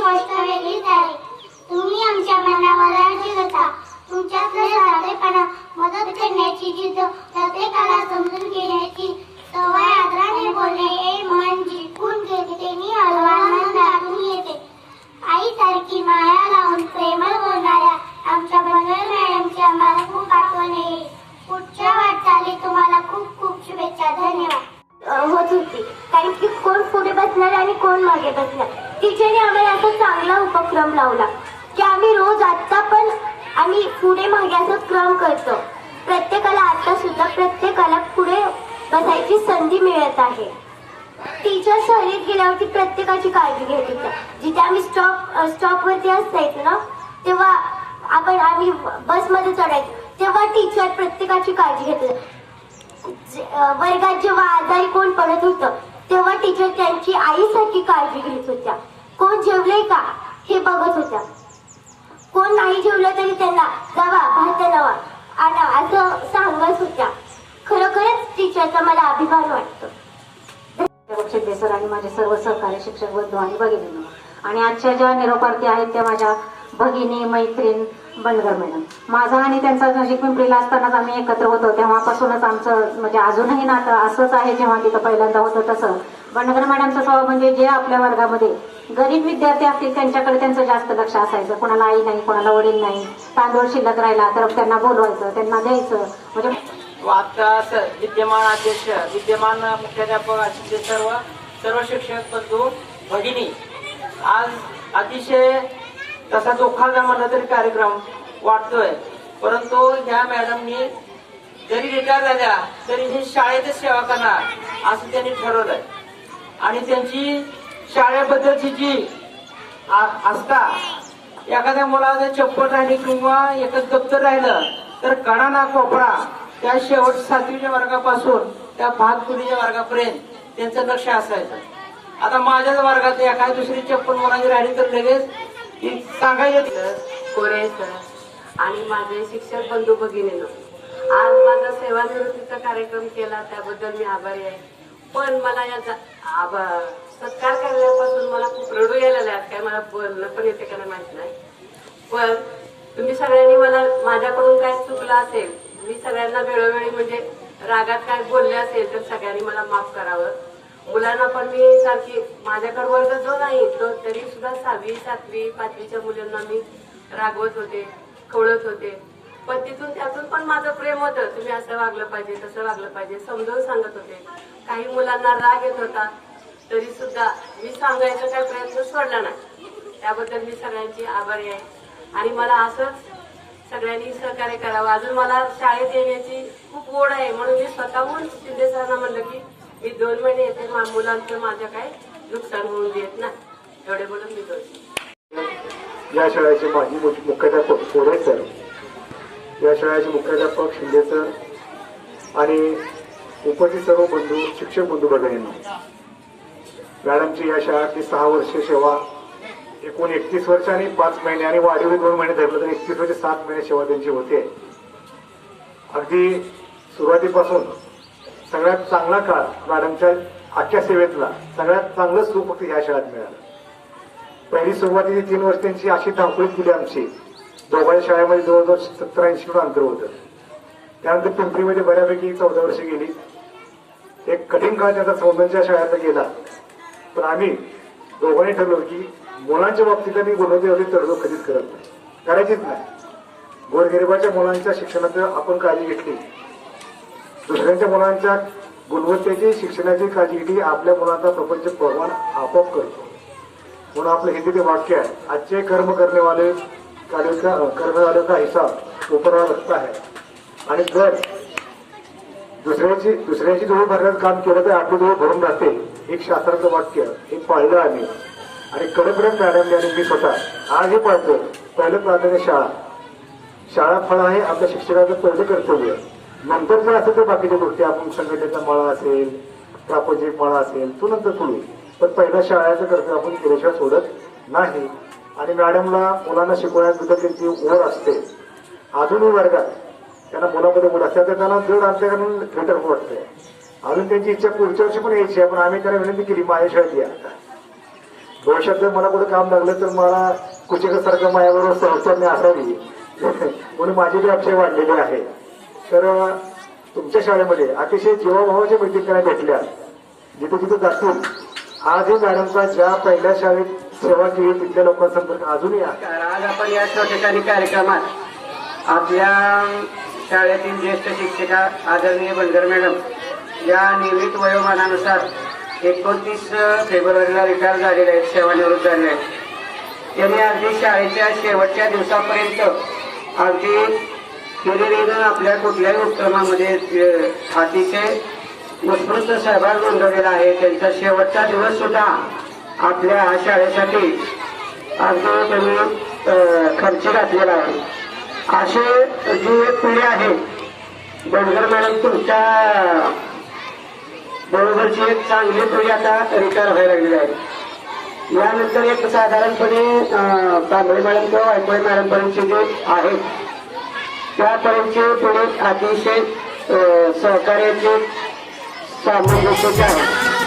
गोष्ट वेगळीच आहे. तुम्ही आमच्या मनावर काळजी घेता तुमच्यातले साधेपणा मदत करण्याची जिद्द प्रत्येकाला समजून घेण्याची सवय आदराने बोलणे हे मन जिंकून घेते मी आनंद दाटून येते. आईसारखी माया लावून प्रेमळ बोलणाऱ्या आमच्या बनवेल मॅडमची आम्हाला खूप आठवण येईल पुढच्या वाटचाली तुम्हाला खूप खूप शुभेच्छा. धन्यवाद. होत होती. कारण की कोण पुढे बसणार आणि कोण मागे बसणार? टीचरने आम्हाला असा चांगला उपक्रम लावला की आम्ही रोज आत्ता पण आम्ही पुढे मागे असा क्रम करतो. प्रत्येकाला आता सुद्धा प्रत्येकाला पुढे बसायची संधी मिळत आहे. टीचर सहलीत गेल्यावरती प्रत्येकाची काळजी घेत होत्या. जिथे आम्ही स्टॉप स्टॉपवरती असायचो ना तेव्हा आपण आम्ही बसमध्ये चढायचो. तेव्हा टीचर प्रत्येकाची काळजी घेत होत्या जे- वर्गात जेव्हा आजारी कोण पडत होतं तेव्हा टीचर त्यांची आईसारखी काळजी घेत होत्या. कोण जेवले का? हे बघत होत्या. कोण नाही जेवलं तरी त्यांना जावा भात नवा आणा असं सांगत होत्या. खरोखरच टीचरचा मला अभिमान वाटतो. प्राध्यापक सर आणि माझे सर्व सहकारी शिक्षक बंधू आणि भगिनी आणि आजच्या ज्या निरोपार्थी आहेत त्या माझ्या भगिनी मैत्रीण बनगर मॅडम. माझा आणि त्यांचा नाशिक पिंपरीला असतानाच आम्ही एकत्र होतो. तेव्हापासूनच आमचं म्हणजे अजूनही नातं असंच आहे. जेव्हा तिथं पहिल्यांदा होतं तसं. बनगर मॅडमचा स्वभाव म्हणजे जे आपल्या वर्गामध्ये गरीब विद्यार्थी असतील त्यांच्याकडे त्यांचं जास्त लक्ष असायचं. कोणाला आई नाही कोणाला वडील नाही. तांदूळ शिल्लक राहिला तर त्यांना बोलवायचं त्यांना द्यायचं. म्हणजे आता विद्यमान अध्यक्ष विद्यमान मुख्याध्यापक असे सर्व सर्व शिक्षक बंधू भगिनी आज अतिशय तसा जोखादा म्हणला तरी कार्यक्रम वाटतोय परंतु ह्या मॅडमनी जरी रिटायर झाल्या तरी ही शाळेतच सेवा करणार असं त्यांनी ठरवलंय. आणि त्यांची शाळेबद्दलची जी आ- आस्था एखाद्या मुलाचं चप्पल राहिली किंवा एकच दप्तर राहिलं तर कडा ना कोपरा त्या शेवट सातवीच्या वर्गापासून त्या भातपुरीच्या वर्गापर्यंत त्यांचं लक्ष असायचं. आता माझ्याच वर्गात एखादी दुसरी चप्पल मुलांची राहिली तर लगेच ती सांगायचं. कोरे सर आणि माझे शिक्षक बंधू भगिनीनं आज माझा सेवानिवृत्तीचा कार्यक्रम केला त्याबद्दल मी आभारी आहे. पण मला याचा सत्कार करण्यापासून मला खूप रडू यायला काय मला बोलणं पण येते का नाही माहीत नाही. पण तुम्ही सगळ्यांनी मला माझ्याकडून काय चुकलं असेल मी सगळ्यांना वेळोवेळी म्हणजे रागात काय बोलले असेल तर सगळ्यांनी मला माफ करावं. मुलांना पण मी सारखी माझ्याकडे वर्ग जो नाही तो तरी सुद्धा सहावी सातवी पाचवीच्या मुलांना मी रागवत होते खवळत होते. पण तिथून त्यातून पण माझं प्रेम होतं. तुम्ही असं वागलं पाहिजे तसं वागलं पाहिजे समजावून सांगत होते. काही मुलांना राग येत होता तरी सुद्धा मी सांगायचा काही प्रयत्न सोडला नाही. त्याबद्दल मी सगळ्यांची आभारी आहे. आणि मला असंच सगळ्यांनी सहकार्य करावं. अजून मला शाळेत येण्याची खूप ओढ आहे. म्हणून मी स्वतःहून शिंदे सरांना म्हणलं की मी दोन महिने येते मुलांचं माझं काय नुकसान होऊन देत ना एवढे बोलून मी दोन या शाळेचे माजी मुख्याध्यापक सर? या शाळेचे मुख्याध्यापक शिंदे सर आणि उपस्थित सर्व बंधू शिक्षक बंधू भगिनींनो मॅडमची या शाळेतली सहा वर्ष सेवा एकूण एकतीस वर्ष आणि पाच महिने आणि वाढीव दोन महिने धरलं तर एकतीस वर्ष सात महिने सेवा त्यांची होते. अगदी सुरुवातीपासून सगळ्यात चांगला काळ मॅडमच्या आख्या सेवेतला सगळ्यात चांगलं सुख फक्त ह्या शाळेत मिळालं. पहिली सुरुवातीची तीन वर्ष त्यांची अशी धावपळीत केली आमची. दोघांच्या शाळेमध्ये जवळजवळ सत्तर ऐंशी किलो अंतर होतं. त्यानंतर पिंपरीमध्ये बऱ्यापैकी चौदा वर्ष गेली. एक कठीण काळ त्याचा सौंदर्याच्या शाळेला गेला. पण आम्ही दोघांनी ठरलो की मुलांच्या बाबतीत आम्ही गुणवत्ता एवढी तडजोड कधीच करत नाही. करायचीच नाही. गोरगरिबाच्या मुलांच्या शिक्षणाचं आपण काळजी घेतली. दुसऱ्यांच्या मुलांच्या गुणवत्तेची शिक्षणाची काळजी घेतली. आपल्या मुलांचा प्रपंच परवान आपोआप करतो. म्हणून आपलं हिंदी वाक्य आहे आजचे कर्म करणेवाले काले का का हिसाब ऊपर रखता आहे. आणि जर दुसऱ्याची दुसऱ्याची जवळ भरण्याचं काम केलं तर आपली जवळ भरून राहते एक शास्त्राचं वाक्य हे पाहिलं आम्ही. आणि कडकडत मॅडमने आणि मी स्वतः आज हे पाळतो. पहिलं प्राधान्य शाळा. शाळा फळ आहे आपल्या शिक्षकाचं पहिलं कर्तव्य. नंतर जर असेल तर बाकीच्या गोष्टी आपण संघटनेचा मळा असेल प्रापंचिक मळा असेल तो नंतर पुढे. पण पहिला शाळेचं कर्तव्य आपण पुरेशा सोडत नाही. आणि मॅडमला मुलांना शिकवण्याबद्दल त्यांची ओढ असते. अजूनही वर्गात त्यांना मुलामध्ये ओढ असते. तर त्यांना जड अंतकरण थिएटर वाटतंय अजून त्यांची इच्छा पुढच्या वर्षी पण यायची आहे पण आम्ही त्यांना विनंती केली माझ्या शाळेत या भविष्यात जर मला कुठं काम लागलं तर मला कुचिकासारखं माझ्याबरोबर सहचारणी असावी. म्हणून माझी बी अपेक्षा वाढलेली आहे. तर तुमच्या शाळेमध्ये अतिशय जीवाभावाच्या मैत्री त्यांना भेटल्या. जिथे जिथे जातील. आजही मॅडमचा ज्या पहिल्या शाळेत सेवा केली तिथल्या लोकांसंपर्क अजूनही या आज आपण या ठिकाणी कार्यक्रमात आपल्या शाळेतील ज्येष्ठ शिक्षिका आदरणीय बंडर मॅडम या नियमित वयोमानानुसार एकोणतीस फेब्रुवारीला रिटायर झालेले आहेत सेवानिवृत्त झाले आहेत. त्यांनी अगदी शाळेच्या शेवटच्या दिवसापर्यंत अगदी हिरिरीनं आपल्या कुठल्याही उपक्रमामध्ये अतिशय उत्स्फूर्त सहभाग नोंदवलेला आहे. त्यांचा शेवटचा दिवस सुद्धा आपल्या शाळेसाठी अगदी त्यांनी खर्च घातलेला आहे. असे जी एक पिढी आहे बंडगर मॅडम तुमच्या बरोबरची एक चांगली पिढी आता रिटायर व्हायला लागलेली आहे. यानंतर एक साधारणपणे अ, मॅडम किंवा वायकोळे मॅडमपर्यंतचे जे आहेत त्यापर्यंतचे पिढी अतिशय सहकार्याचे सामंजस्याचे आहे.